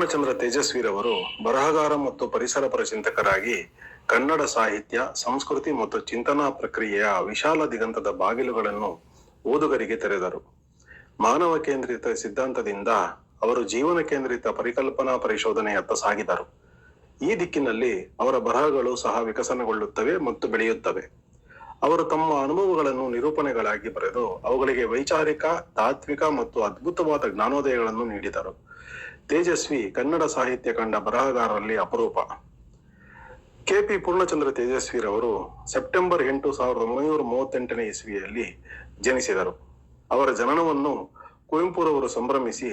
ಪೂರ್ಣಚಂದ್ರ ತೇಜಸ್ವಿರವರು ಬರಹಗಾರ ಮತ್ತು ಪರಿಸರ ಚಿಂತಕರಾಗಿ ಕನ್ನಡ ಸಾಹಿತ್ಯ, ಸಂಸ್ಕೃತಿ ಮತ್ತು ಚಿಂತನಾ ಪ್ರಕ್ರಿಯೆಯ ವಿಶಾಲ ದಿಗಂತದ ಬಾಗಿಲುಗಳನ್ನು ಓದುಗರಿಗೆ ತೆರೆದರು. ಮಾನವ ಕೇಂದ್ರಿತ ಸಿದ್ಧಾಂತದಿಂದ ಅವರು ಜೀವನ ಕೇಂದ್ರಿತ ಪರಿಕಲ್ಪನಾ ಪರಿಶೋಧನೆಯತ್ತ ಸಾಗಿದರು. ಈ ದಿಕ್ಕಿನಲ್ಲಿ ಅವರ ಬರಹಗಳು ಸಹ ವಿಕಸನಗೊಳ್ಳುತ್ತವೆ ಮತ್ತು ಬೆಳೆಯುತ್ತವೆ. ಅವರು ತಮ್ಮ ಅನುಭವಗಳನ್ನು ನಿರೂಪಣೆಗಳಾಗಿ ಬರೆದು ಅವುಗಳಿಗೆ ವೈಚಾರಿಕ, ತಾತ್ವಿಕ ಮತ್ತು ಅದ್ಭುತವಾದ ಜ್ಞಾನೋದಯಗಳನ್ನು ನೀಡಿದರು. ತೇಜಸ್ವಿ ಕನ್ನಡ ಸಾಹಿತ್ಯ ಕಂಡ ಬರಹಗಾರರಲ್ಲಿ ಅಪರೂಪ. ಕೆಪಿ ಪೂರ್ಣಚಂದ್ರ ತೇಜಸ್ವಿರವರು ಸೆಪ್ಟೆಂಬರ್ ಎಂಟು ಸಾವಿರದ ಒಂಬೈನೂರ ಮೂವತ್ತೆಂಟನೇ ಇಸ್ವಿಯಲ್ಲಿ ಜನಿಸಿದರು. ಅವರ ಜನನವನ್ನು ಕುವೆಂಪುರವರು ಸಂಭ್ರಮಿಸಿ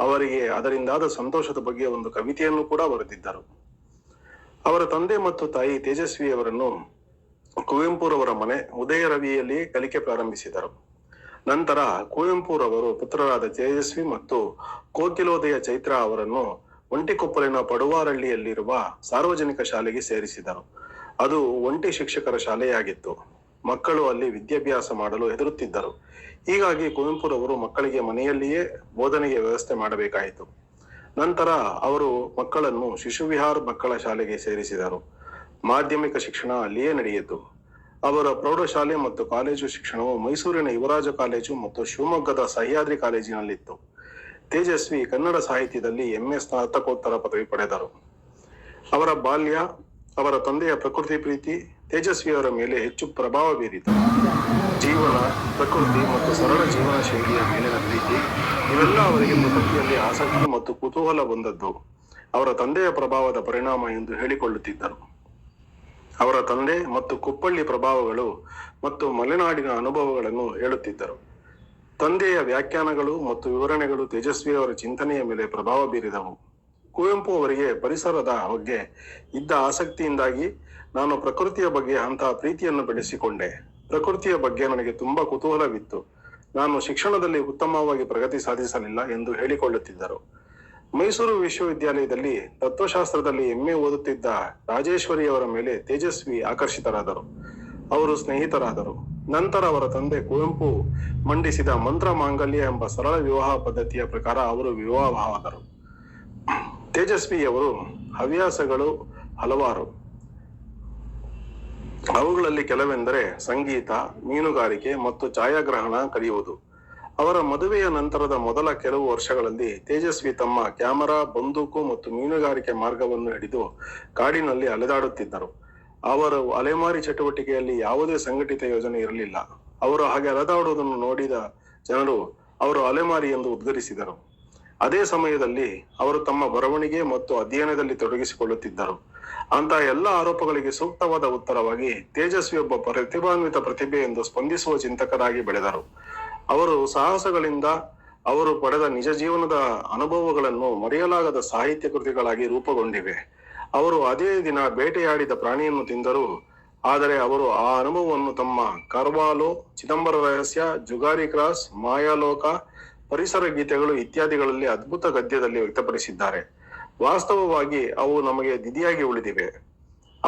ಅವರಿಗೆ ಅದರಿಂದಾದ ಸಂತೋಷದ ಬಗ್ಗೆ ಒಂದು ಕವಿತೆಯನ್ನು ಕೂಡ ಬರೆದಿದ್ದರು. ಅವರ ತಂದೆ ಮತ್ತು ತಾಯಿ ತೇಜಸ್ವಿಯವರನ್ನು ಕುವೆಂಪುರವರ ಮನೆ ಉದಯ ರವಿಯಲ್ಲಿ ಕಲಿಕೆ ಪ್ರಾರಂಭಿಸಿದರು. ನಂತರ ಕುವೆಂಪುರವರು ಪುತ್ರರಾದ ತೇಜಸ್ವಿ ಮತ್ತು ಕೋಕಿಲೋದಯ ಚೈತ್ರ ಅವರನ್ನು ಒಂಟಿಕೊಪ್ಪಲಿನ ಪಡುವಾರಳ್ಳಿಯಲ್ಲಿರುವ ಸಾರ್ವಜನಿಕ ಶಾಲೆಗೆ ಸೇರಿಸಿದರು. ಅದು ಒಂಟಿ ಶಿಕ್ಷಕರ ಶಾಲೆಯಾಗಿತ್ತು. ಮಕ್ಕಳು ಅಲ್ಲಿ ವಿದ್ಯಾಭ್ಯಾಸ ಮಾಡಲು ಹೆದರುತ್ತಿದ್ದರು. ಹೀಗಾಗಿ ಕುವೆಂಪುರವರು ಮಕ್ಕಳಿಗೆ ಮನೆಯಲ್ಲಿಯೇ ಬೋಧನೆಗೆ ವ್ಯವಸ್ಥೆ ಮಾಡಬೇಕಾಯಿತು. ನಂತರ ಅವರು ಮಕ್ಕಳನ್ನು ಶಿಶುವಿಹಾರ್ ಮಕ್ಕಳ ಶಾಲೆಗೆ ಸೇರಿಸಿದರು. ಮಾಧ್ಯಮಿಕ ಶಿಕ್ಷಣ ಅಲ್ಲಿಯೇ ನಡೆಯಿತು. ಅವರ ಪ್ರೌಢಶಾಲೆ ಮತ್ತು ಕಾಲೇಜು ಶಿಕ್ಷಣವು ಮೈಸೂರಿನ ಯುವರಾಜ ಕಾಲೇಜು ಮತ್ತು ಶಿವಮೊಗ್ಗದ ಸಹ್ಯಾದ್ರಿ ಕಾಲೇಜಿನಲ್ಲಿತ್ತು. ತೇಜಸ್ವಿ ಕನ್ನಡ ಸಾಹಿತ್ಯದಲ್ಲಿ ಎಂಎ ಸ್ನಾತಕೋತ್ತರ ಪದವಿ ಪಡೆದರು. ಅವರ ಬಾಲ್ಯ, ಅವರ ತಂದೆಯ ಪ್ರಕೃತಿ ಪ್ರೀತಿ, ತೇಜಸ್ವಿಯವರ ಮೇಲೆ ಹೆಚ್ಚು ಪ್ರಭಾವ ಬೀರಿತು. ಜೀವನ, ಪ್ರಕೃತಿ ಮತ್ತು ಸರಳ ಜೀವನ ಶೈಲಿಯ ಮೇಲಿನ ಪ್ರೀತಿ, ಇವೆಲ್ಲ ಅವರಿಗೆ ಪ್ರಕೃತಿಯಲ್ಲಿ ಆಸಕ್ತಿ ಮತ್ತು ಕುತೂಹಲ ಬಂದದ್ದು. ಅವರ ತಂದೆಯ ಪ್ರಭಾವದ ಪರಿಣಾಮ ಎಂದು ಹೇಳಿಕೊಳ್ಳುತ್ತಿದ್ದರು. ಅವರ ತಂದೆ ಮತ್ತು ಕುಪ್ಪಳ್ಳಿ ಪ್ರಭಾವಗಳು ಮತ್ತು ಮಲೆನಾಡಿನ ಅನುಭವಗಳನ್ನು ಹೇಳುತ್ತಿದ್ದರು. ತಂದೆಯ ವ್ಯಾಖ್ಯಾನಗಳು ಮತ್ತು ವಿವರಣೆಗಳು ತೇಜಸ್ವಿಯವರ ಚಿಂತನೆಯ ಮೇಲೆ ಪ್ರಭಾವ ಬೀರಿದವು. ಕುವೆಂಪು ಅವರಿಗೆ ಪರಿಸರದ ಬಗ್ಗೆ ಇದ್ದ ಆಸಕ್ತಿಯಿಂದಾಗಿ ನಾನು ಪ್ರಕೃತಿಯ ಬಗ್ಗೆ ಅಂತಹ ಪ್ರೀತಿಯನ್ನು ಬೆಳೆಸಿಕೊಂಡೆ. ಪ್ರಕೃತಿಯ ಬಗ್ಗೆ ನನಗೆ ತುಂಬಾ ಕುತೂಹಲವಿತ್ತು. ನಾನು ಶಿಕ್ಷಣದಲ್ಲಿ ಉತ್ತಮವಾಗಿ ಪ್ರಗತಿ ಸಾಧಿಸಲಿಲ್ಲ ಎಂದು ಹೇಳಿಕೊಳ್ಳುತ್ತಿದ್ದರು. ಮೈಸೂರು ವಿಶ್ವವಿದ್ಯಾಲಯದಲ್ಲಿ ತತ್ವಶಾಸ್ತ್ರದಲ್ಲಿ ಎಂಎ ಓದುತ್ತಿದ್ದ ರಾಜೇಶ್ವರಿಯವರ ಮೇಲೆ ತೇಜಸ್ವಿ ಆಕರ್ಷಿತರಾದರು. ಅವರು ಸ್ನೇಹಿತರಾದರು. ನಂತರ ಅವರ ತಂದೆ ಕುವೆಂಪು ಮಂಡಿಸಿದ ಮಂತ್ರ ಮಾಂಗಲ್ಯ ಎಂಬ ಸರಳ ವಿವಾಹ ಪದ್ಧತಿಯ ಪ್ರಕಾರ ಅವರು ವಿವಾಹವಾದರು. ತೇಜಸ್ವಿಯವರು ಹವ್ಯಾಸಗಳು ಹಲವಾರು. ಅವುಗಳಲ್ಲಿ ಕೆಲವೆಂದರೆ ಸಂಗೀತ, ಮೀನುಗಾರಿಕೆ ಮತ್ತು ಛಾಯಾಗ್ರಹಣ ಕಲಿಯುವುದು. ಅವರ ಮದುವೆಯ ನಂತರದ ಮೊದಲ ಕೆಲವು ವರ್ಷಗಳಲ್ಲಿ ತೇಜಸ್ವಿ ತಮ್ಮ ಕ್ಯಾಮರಾ, ಬಂದೂಕು ಮತ್ತು ಮೀನುಗಾರಿಕೆ ಮಾರ್ಗವನ್ನು ಹಿಡಿದು ಕಾಡಿನಲ್ಲಿ ಅಲೆದಾಡುತ್ತಿದ್ದರು. ಅವರ ಅಲೆಮಾರಿ ಚಟುವಟಿಕೆಯಲ್ಲಿ ಯಾವುದೇ ಸಂಘಟಿತ ಯೋಜನೆ ಇರಲಿಲ್ಲ. ಅವರು ಹಾಗೆ ಅಲೆದಾಡುವುದನ್ನು ನೋಡಿದ ಜನರು ಅವರು ಅಲೆಮಾರಿ ಎಂದು ಉದ್ಗರಿಸಿದರು ಅದೇ ಸಮಯದಲ್ಲಿ ಅವರು ತಮ್ಮ ಬರವಣಿಗೆ ಮತ್ತು ಅಧ್ಯಯನದಲ್ಲಿ ತೊಡಗಿಸಿಕೊಳ್ಳುತ್ತಿದ್ದರು. ಅಂತ ಎಲ್ಲ ಆರೋಪಗಳಿಗೆ ಸೂಕ್ತವಾದ ಉತ್ತರವಾಗಿ ತೇಜಸ್ವಿ ಒಬ್ಬ ಪ್ರತಿಭಾನ್ವಿತ ಪ್ರತಿಭೆ ಎಂದು ಸ್ಪಂದಿಸುವ ಚಿಂತಕರಾಗಿ ಬೆಳೆದರು. ಅವರು ಸಾಹಸಗಳಿಂದ ಅವರು ಪಡೆದ ನಿಜ ಜೀವನದ ಅನುಭವಗಳನ್ನು ಮರೆಯಲಾಗದ ಸಾಹಿತ್ಯ ಕೃತಿಗಳಾಗಿ ರೂಪುಗೊಂಡಿವೆ. ಅವರು ಅದೇ ದಿನ ಬೇಟೆಯಾಡಿದ ಪ್ರಾಣಿಯನ್ನು ತಿಂದರು. ಆದರೆ ಅವರು ಆ ಅನುಭವವನ್ನು ತಮ್ಮ ಕರ್ವಾಲೋ, ಚಿದಂಬರ ರಹಸ್ಯ, ಜುಗಾರಿ ಕ್ರಾಸ್, ಮಾಯಾಲೋಕ, ಪರಿಸರ ಗೀತೆಗಳು ಇತ್ಯಾದಿಗಳಲ್ಲಿ ಅದ್ಭುತ ಗದ್ಯದಲ್ಲಿ ವ್ಯಕ್ತಪಡಿಸಿದ್ದಾರೆ. ವಾಸ್ತವವಾಗಿ ಅವು ನಮಗೆ ದಿದಿಯಾಗಿ ಉಳಿದಿವೆ.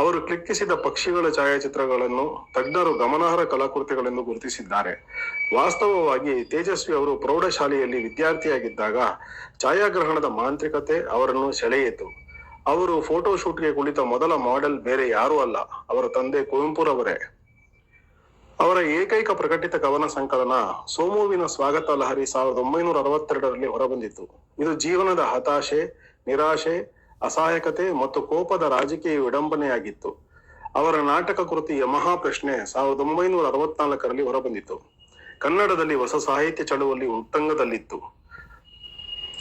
ಅವರು ಕ್ಲಿಕ್ಕಿಸಿದ ಪಕ್ಷಿಗಳ ಛಾಯಾಚಿತ್ರಗಳನ್ನು ತಜ್ಞರು ಗಮನಾರ್ಹ ಕಲಾಕೃತಿಗಳೆಂದು ಗುರುತಿಸಿದ್ದಾರೆ. ವಾಸ್ತವವಾಗಿ ತೇಜಸ್ವಿ ಅವರು ಪ್ರೌಢಶಾಲೆಯಲ್ಲಿ ವಿದ್ಯಾರ್ಥಿಯಾಗಿದ್ದಾಗ ಛಾಯಾಗ್ರಹಣದ ಮಾಂತ್ರಿಕತೆ ಅವರನ್ನು ಸೆಳೆಯಿತು. ಅವರು ಫೋಟೋ ಶೂಟ್ಗೆ ಕುಳಿತ ಮೊದಲ ಮಾಡೆಲ್ ಬೇರೆ ಯಾರೂ ಅಲ್ಲ, ಅವರ ತಂದೆ ಕುವೆಂಪುರವರೇ. ಅವರ ಏಕೈಕ ಪ್ರಕಟಿತ ಕವನ ಸಂಕಲನ ಸೋಮುವಿನ ಸ್ವಾಗತ ಲಹರಿ ಸಾವಿರದ ಒಂಬೈನೂರ ಅರವತ್ತೆರಡರಲ್ಲಿ ಹೊರಬಂದಿತು ಇದು ಜೀವನದ ಹತಾಶೆ, ನಿರಾಶೆ ಅಸಹಾಯಕತೆ ಮತ್ತು ಕೋಪದ ರಾಜಕೀಯ ವಿಡಂಬನೆಯಾಗಿತ್ತು. ಅವರ ನಾಟಕ ಕೃತಿಯ ಮಹಾಪ್ರಶ್ನೆ ಸಾವಿರದ ಒಂಬೈನೂರ ಅರವತ್ನಾಲ್ಕರಲ್ಲಿ ಹೊರಬಂದಿತ್ತು. ಕನ್ನಡದಲ್ಲಿ ಹೊಸ ಸಾಹಿತ್ಯ ಚಳುವಳಿ ಉತ್ತಂಗದಲ್ಲಿತ್ತು.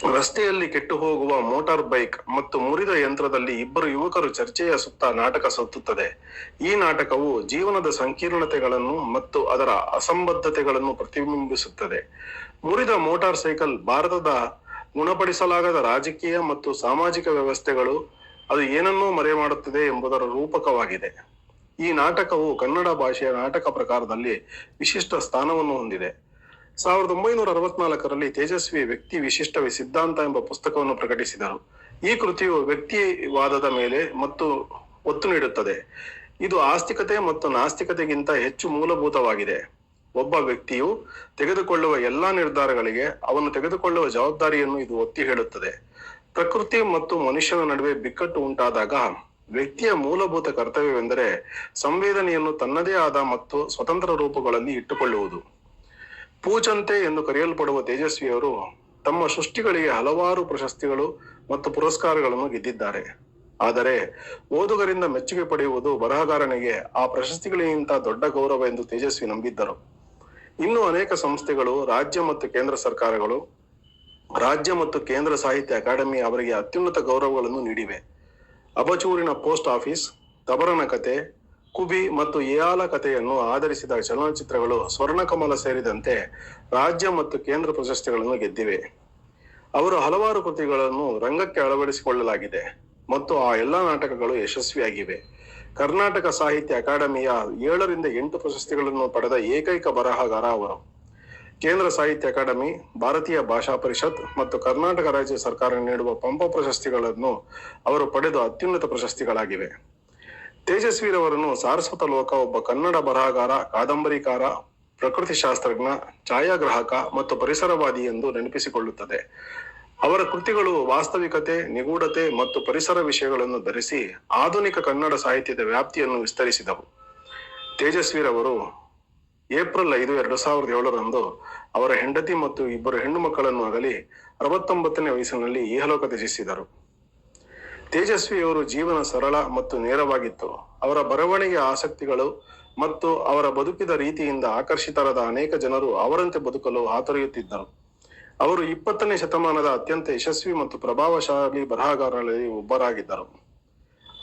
ರಸ್ತೆಯಲ್ಲಿ ಕೆಟ್ಟು ಹೋಗುವ ಮೋಟಾರ್ ಬೈಕ್ ಮತ್ತು ಮುರಿದ ಯಂತ್ರದಲ್ಲಿ ಇಬ್ಬರು ಯುವಕರು ಚರ್ಚೆಯ ಸುತ್ತ ನಾಟಕ ಸುತ್ತುತ್ತದೆ. ಈ ನಾಟಕವು ಜೀವನದ ಸಂಕೀರ್ಣತೆಗಳನ್ನು ಮತ್ತು ಅದರ ಅಸಂಬದ್ಧತೆಗಳನ್ನು ಪ್ರತಿಬಿಂಬಿಸುತ್ತದೆ. ಮುರಿದ ಮೋಟಾರ್ ಸೈಕಲ್ ಭಾರತದ ಗುಣಪಡಿಸಲಾಗದ ರಾಜಕೀಯ ಮತ್ತು ಸಾಮಾಜಿಕ ವ್ಯವಸ್ಥೆಗಳು ಅದು ಏನನ್ನೂ ಮರೆ ಮಾಡುತ್ತದೆ ಎಂಬುದರ ರೂಪಕವಾಗಿದೆ. ಈ ನಾಟಕವು ಕನ್ನಡ ಭಾಷೆಯ ನಾಟಕ ಪ್ರಕಾರದಲ್ಲಿ ವಿಶಿಷ್ಟ ಸ್ಥಾನವನ್ನು ಹೊಂದಿದೆ. ಸಾವಿರದ ಒಂಬೈನೂರ ಅರವತ್ನಾಲ್ಕರಲ್ಲಿ ತೇಜಸ್ವಿ ವ್ಯಕ್ತಿ ವಿಶಿಷ್ಟ ಸಿದ್ಧಾಂತ ಎಂಬ ಪುಸ್ತಕವನ್ನು ಪ್ರಕಟಿಸಿದರು. ಈ ಕೃತಿಯು ವ್ಯಕ್ತಿವಾದದ ಮೇಲೆ ಮತ್ತು ಒತ್ತು ನೀಡುತ್ತದೆ. ಇದು ಆಸ್ತಿಕತೆ ಮತ್ತು ನಾಸ್ತಿಕತೆಗಿಂತ ಹೆಚ್ಚು ಮೂಲಭೂತವಾಗಿದೆ. ಒಬ್ಬ ವ್ಯಕ್ತಿಯು ತೆಗೆದುಕೊಳ್ಳುವ ಎಲ್ಲಾ ನಿರ್ಧಾರಗಳಿಗೆ ಅವನು ತೆಗೆದುಕೊಳ್ಳುವ ಜವಾಬ್ದಾರಿಯನ್ನು ಇದು ಒತ್ತಿ ಹೇಳುತ್ತದೆ. ಪ್ರಕೃತಿ ಮತ್ತು ಮನುಷ್ಯನ ನಡುವೆ ಬಿಕ್ಕಟ್ಟು ಉಂಟಾದಾಗ ವ್ಯಕ್ತಿಯ ಮೂಲಭೂತ ಕರ್ತವ್ಯವೆಂದರೆ ಸಂವೇದನೆಯನ್ನು ತನ್ನದೇ ಆದ ಮತ್ತು ಸ್ವತಂತ್ರ ರೂಪಗಳಲ್ಲಿ ಇಟ್ಟುಕೊಳ್ಳುವುದು. ಪೂಜಂತೆ ಎಂದು ಕರೆಯಲ್ಪಡುವ ತೇಜಸ್ವಿಯವರು ತಮ್ಮ ಸೃಷ್ಟಿಗಳಿಗೆ ಹಲವಾರು ಪ್ರಶಸ್ತಿಗಳು ಮತ್ತು ಪುರಸ್ಕಾರಗಳನ್ನು ಗೆದ್ದಿದ್ದಾರೆ. ಆದರೆ ಓದುಗರಿಂದ ಮೆಚ್ಚುಗೆ ಪಡೆಯುವುದು ಬರಹಗಾರನಿಗೆ ಆ ಪ್ರಶಸ್ತಿಗಳಿಗಿಂತ ದೊಡ್ಡ ಗೌರವ ಎಂದು ತೇಜಸ್ವಿ ನಂಬಿದ್ದರು. ಇನ್ನು ಅನೇಕ ಸಂಸ್ಥೆಗಳು, ರಾಜ್ಯ ಮತ್ತು ಕೇಂದ್ರ ಸರ್ಕಾರಗಳು, ರಾಜ್ಯ ಮತ್ತು ಕೇಂದ್ರ ಸಾಹಿತ್ಯ ಅಕಾಡೆಮಿ ಅವರಿಗೆ ಅತ್ಯುನ್ನತ ಗೌರವಗಳನ್ನು ನೀಡಿವೆ. ಅಬಚೂರಿನ ಪೋಸ್ಟ್ ಆಫೀಸ್, ತಬರನ ಕತೆ, ಕುಬಿ ಮತ್ತು ಏಯಾಲ ಕಥೆಯನ್ನು ಆಧರಿಸಿದ ಚಲನಚಿತ್ರಗಳು ಸ್ವರ್ಣಕಮಲ ಸೇರಿದಂತೆ ರಾಜ್ಯ ಮತ್ತು ಕೇಂದ್ರ ಪ್ರಶಸ್ತಿಗಳನ್ನು ಗೆದ್ದಿವೆ. ಅವರು ಹಲವಾರು ಕೃತಿಗಳನ್ನು ರಂಗಕ್ಕೆ ಅಳವಡಿಸಿಕೊಳ್ಳಲಾಗಿದೆ ಮತ್ತು ಆ ಎಲ್ಲಾ ನಾಟಕಗಳು ಯಶಸ್ವಿಯಾಗಿವೆ. ಕರ್ನಾಟಕ ಸಾಹಿತ್ಯ ಅಕಾಡೆಮಿಯ ಏಳರಿಂದ ಎಂಟು ಪ್ರಶಸ್ತಿಗಳನ್ನು ಪಡೆದ ಏಕೈಕ ಬರಹಗಾರ ಅವರು. ಕೇಂದ್ರ ಸಾಹಿತ್ಯ ಅಕಾಡೆಮಿ, ಭಾರತೀಯ ಭಾಷಾ ಪರಿಷತ್ ಮತ್ತು ಕರ್ನಾಟಕ ರಾಜ್ಯ ಸರ್ಕಾರ ನೀಡುವ ಪಂಪ ಪ್ರಶಸ್ತಿಗಳನ್ನು ಅವರು ಪಡೆದ ಅತ್ಯುನ್ನತ ಪ್ರಶಸ್ತಿಗಳಾಗಿವೆ. ತೇಜಸ್ವಿರವರನ್ನು ಸಾರಸ್ವತ ಲೋಕ ಒಬ್ಬ ಕನ್ನಡ ಬರಹಗಾರ, ಕಾದಂಬರಿಕಾರ, ಪ್ರಕೃತಿ ಶಾಸ್ತ್ರಜ್ಞ, ಛಾಯಾಗ್ರಾಹಕ ಮತ್ತು ಪರಿಸರವಾದಿ ಎಂದು ನೆನಪಿಸಿಕೊಳ್ಳುತ್ತದೆ. ಅವರ ಕೃತಿಗಳು ವಾಸ್ತವಿಕತೆ, ನಿಗೂಢತೆ ಮತ್ತು ಪರಿಸರ ವಿಷಯಗಳನ್ನು ಧರಿಸಿ ಆಧುನಿಕ ಕನ್ನಡ ಸಾಹಿತ್ಯದ ವ್ಯಾಪ್ತಿಯನ್ನು ವಿಸ್ತರಿಸಿದವು. ತೇಜಸ್ವಿರವರು ಏಪ್ರಿಲ್ ಐದು, ಎರಡು ಸಾವಿರದ ಏಳರಂದು ಅವರ ಹೆಂಡತಿ ಮತ್ತು ಇಬ್ಬರು ಹೆಣ್ಣು ಮಕ್ಕಳನ್ನು ಅಗಲಿ ಅರವತ್ತೊಂಬತ್ತನೇ ವಯಸ್ಸಿನಲ್ಲಿ ಇಹಲೋಕ ತ್ಯಜಿಸಿದರು. ತೇಜಸ್ವಿಯವರು ಜೀವನ ಸರಳ ಮತ್ತು ನೇರವಾಗಿತ್ತು. ಅವರ ಬರವಣಿಗೆ ಆಸಕ್ತಿಗಳು ಮತ್ತು ಅವರ ಬದುಕಿದ ರೀತಿಯಿಂದ ಆಕರ್ಷಿತರಾದ ಅನೇಕ ಜನರು ಅವರಂತೆ ಬದುಕಲು ಹಾತೊರೆಯುತ್ತಿದ್ದರು ಅವರು ಇಪ್ಪತ್ತನೇ ಶತಮಾನದ ಅತ್ಯಂತ ಯಶಸ್ವಿ ಮತ್ತು ಪ್ರಭಾವಶಾಲಿ ಬರಹಗಾರರಲ್ಲಿ ಒಬ್ಬರಾಗಿದ್ದರು.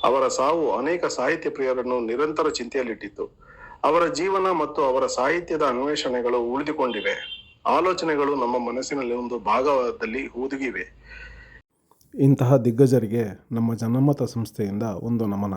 ಅವರ ಸಾವು ಅನೇಕ ಸಾಹಿತ್ಯ ಪ್ರಿಯರನ್ನು ನಿರಂತರ ಚಿಂತೆಯಲ್ಲಿಟ್ಟಿತ್ತು. ಅವರ ಜೀವನ ಮತ್ತು ಅವರ ಸಾಹಿತ್ಯದ ಅನ್ವೇಷಣೆಗಳು ಉಳಿದುಕೊಂಡಿವೆ. ಆಲೋಚನೆಗಳು ನಮ್ಮ ಮನಸ್ಸಿನಲ್ಲಿ ಒಂದು ಭಾಗದಲ್ಲಿ ಹುದುಗಿವೆ. ಇಂತಹ ದಿಗ್ಗಜರಿಗೆ ನಮ್ಮ ಜನಮತ ಸಂಸ್ಥೆಯಿಂದ ಒಂದು ನಮನ.